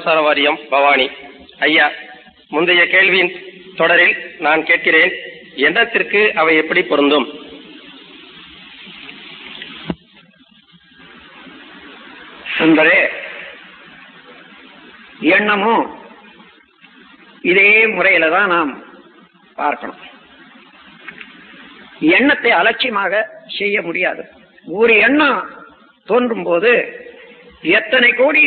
மின்சார வாரியம் பவானி. ஐயா முந்தைய கேள்வியின் தொடரில் நான் கேட்கிறேன் எண்ணத்திற்கு அவை எப்படி பொருந்தும்? சுந்தரே எண்ணமும் இதே முறையில தான் நாம் பார்க்கணும். எண்ணத்தை அலட்சியமாக செய்ய முடியாது. ஒரு எண்ணம் தோன்றும் போது எத்தனை கோடி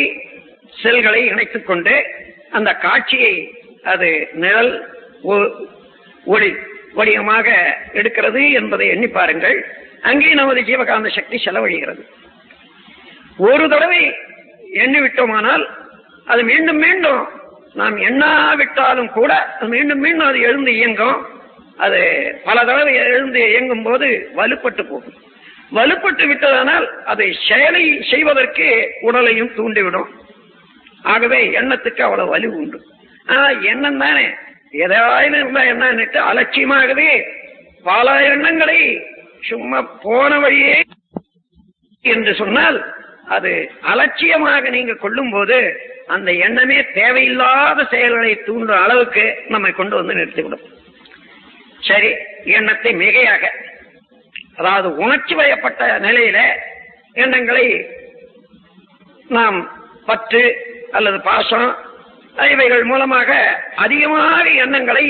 செல்களை இணைத்துக் கொண்டு அந்த காட்சியை அது நிழல் ஒ- ஒளி வடிவமாக எடுக்கிறது என்பதை எண்ணி பாருங்கள். அங்கே நமது ஜீவகாந்த சக்தி செலவழிகிறது. ஒரு தடவை எண்ணி விட்டோமானால் அது மீண்டும் மீண்டும் நாம் எண்ணாவிட்டாலும் கூட அது மீண்டும் மீண்டும் அது எழுந்து இயங்கும். அது பல தடவை எழுந்து இயங்கும் போது வலுப்பட்டு போகும். வலுப்பட்டு விட்டதானால் அதை செயலை செய்வதற்கு உடலையும் தூண்டிவிடும். ஆகவே எண்ணத்துக்கு அவ்வளவு வலி உண்டு. ஆனா எண்ணம் தானே? எதாவது இருந்தா என்னன்னுட்டு அலட்சியமாகவே பல எண்ணங்களை சும்மா போன வழியே என்று சொன்னால் அது அலட்சியமாக நீங்க கொள்ளும் போது அந்த எண்ணமே தேவையில்லாத செயல்களை தூண்டுற அளவுக்கு நம்மை கொண்டு வந்து நிறுத்திவிடும். சரி எண்ணத்தை மிகையாக அதாவது உணர்ச்சி வயப்பட்ட நிலையில எண்ணங்களை நாம் பற்று அல்லது பாசம் இவைகள் மூலமாக அதிகமாக எண்ணங்களை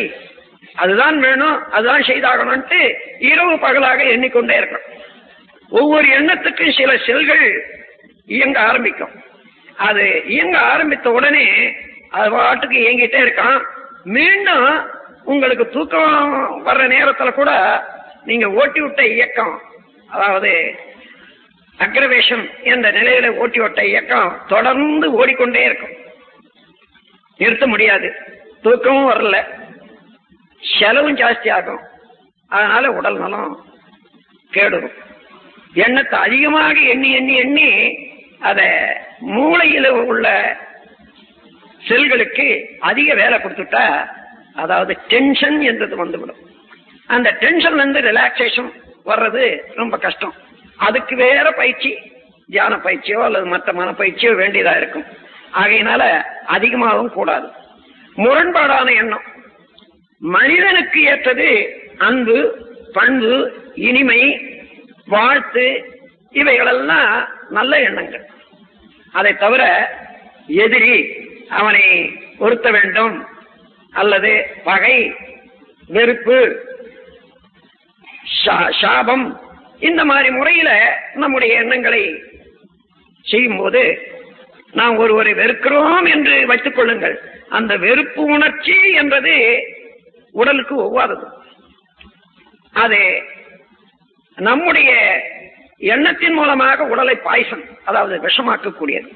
அதுதான் வேணும் அதுதான் செய்தாகணும்ட்டு இரவு பகலாக எண்ணிக்கொண்டே இருக்கணும். ஒவ்வொரு எண்ணத்துக்கும் சில செல்கள் இயங்க ஆரம்பிக்கும். அது இயங்க ஆரம்பித்த உடனே அது பாட்டுக்கு இயங்கிட்டே இருக்கான். மீண்டும் உங்களுக்கு தூக்கம் வர்ற நேரத்துல கூட நீங்க ஓட்டி விட்ட இயக்கம் அதாவது அக்ரவேஷன் என்ற நிலையில ஓட்டி விட்ட இயக்கம் தொடர்ந்து ஓடிக்கொண்டே இருக்கும். நிறுத்த முடியாது. தூக்கமும் வரல. செலவும் ஜாஸ்தி ஆகும். அதனால உடல் நலம் கேடுரும். எண்ணத்தை அதிகமாக எண்ணி எண்ணி எண்ணி அத மூளையில உள்ள செல்களுக்கு அதிக வேலை கொடுத்துட்டா அதாவது டென்ஷன் என்றது வந்துவிடும். அந்த டென்ஷன்ல இருந்து ரிலாக்ஸேஷன் வர்றது ரொம்ப கஷ்டம். அதுக்கு வேற பயிற்சி தியான பயிற்சியோ அல்லது மற்ற மனப்பயிற்சியோ வேண்டியதா இருக்கும். ஆகையினால அதிகமாகவும் கூடாது. முரண்பாடான எண்ணம். மனிதனுக்கு ஏற்றது அன்பு பண்பு இனிமை வாழ்த்து இவைகளெல்லாம் நல்ல எண்ணங்கள். அதை தவிர எதிரி அவனை பொருத்த வேண்டும் அல்லது பகை வெறுப்பு சா- சாபம் இந்த மாதிரி முறையில நம்முடைய எண்ணங்களை செய்யும் போது நாம் ஒருவரை வெறுக்கிறோம் என்று வைத்துக் கொள்ளுங்கள். அந்த வெறுப்பு உணர்ச்சி என்பது உடலுக்கு ஒவ்வாதது. அது நம்முடைய எண்ணத்தின் மூலமாக உடலை பாய்சன் அதாவது விஷமாக்கக்கூடியது.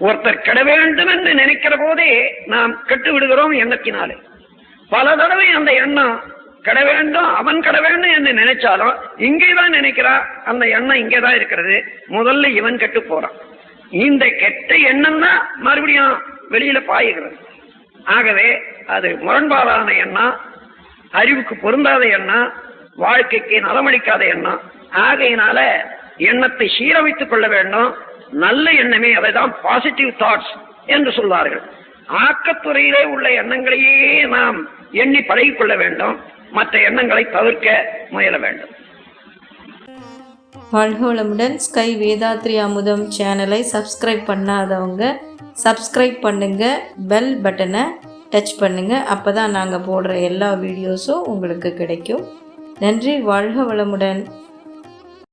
ஒருத்தர் கெட வேண்டும் என்று நினைக்கிற போதே நாம் கெட்டு விடுகிறோம் எண்ணத்தினாலே. பல தடவை அந்த எண்ணம் கட வேண்டும் அவன் கட வேண்டும் என்று நினைச்சாலும் இங்கேதான் நினைக்கிறான் அந்த எண்ணம் இங்கேதான் இருக்கிறது. முதல்ல இவன் கெட்டு போறான். இந்த கெட்ட எண்ணம் தான் மறுபடியும் வெளியில பாயுகிறது. ஆகவே அது முரண்பாடான எண்ணம் அறிவுக்கு பொருந்தாத எண்ணம் வாழ்க்கைக்கு நலமளிக்காத எண்ணம். ஆகையினால எண்ணத்தை சீரமைத்துக் கொள்ள வேண்டும். நல்ல எண்ணமே அதைதான் பாசிட்டிவ் தாட்ஸ் என்று சொல்வார்கள். ஆக்கத்துறையிலே உள்ள எண்ணங்களையே நாம் எண்ணி பழகிக் கொள்ள வேண்டும். மற்ற எண்ணங்களை தவிர்க்க முயல வேண்டும். வாழ்கோளமுடன் ஸ்கை வேதாத்ரி அமுதம் சேனலை சப்ஸ்கிரைப் பண்ணாதவங்க சப்ஸ்கிரைப் பண்ணுங்க பெல் பட்டனை டச் பண்ணுங்க. அப்போ தான் நாங்கள் போடுற எல்லா வீடியோஸும் உங்களுக்கு கிடைக்கும். நன்றி வாழ்க வளமுடன்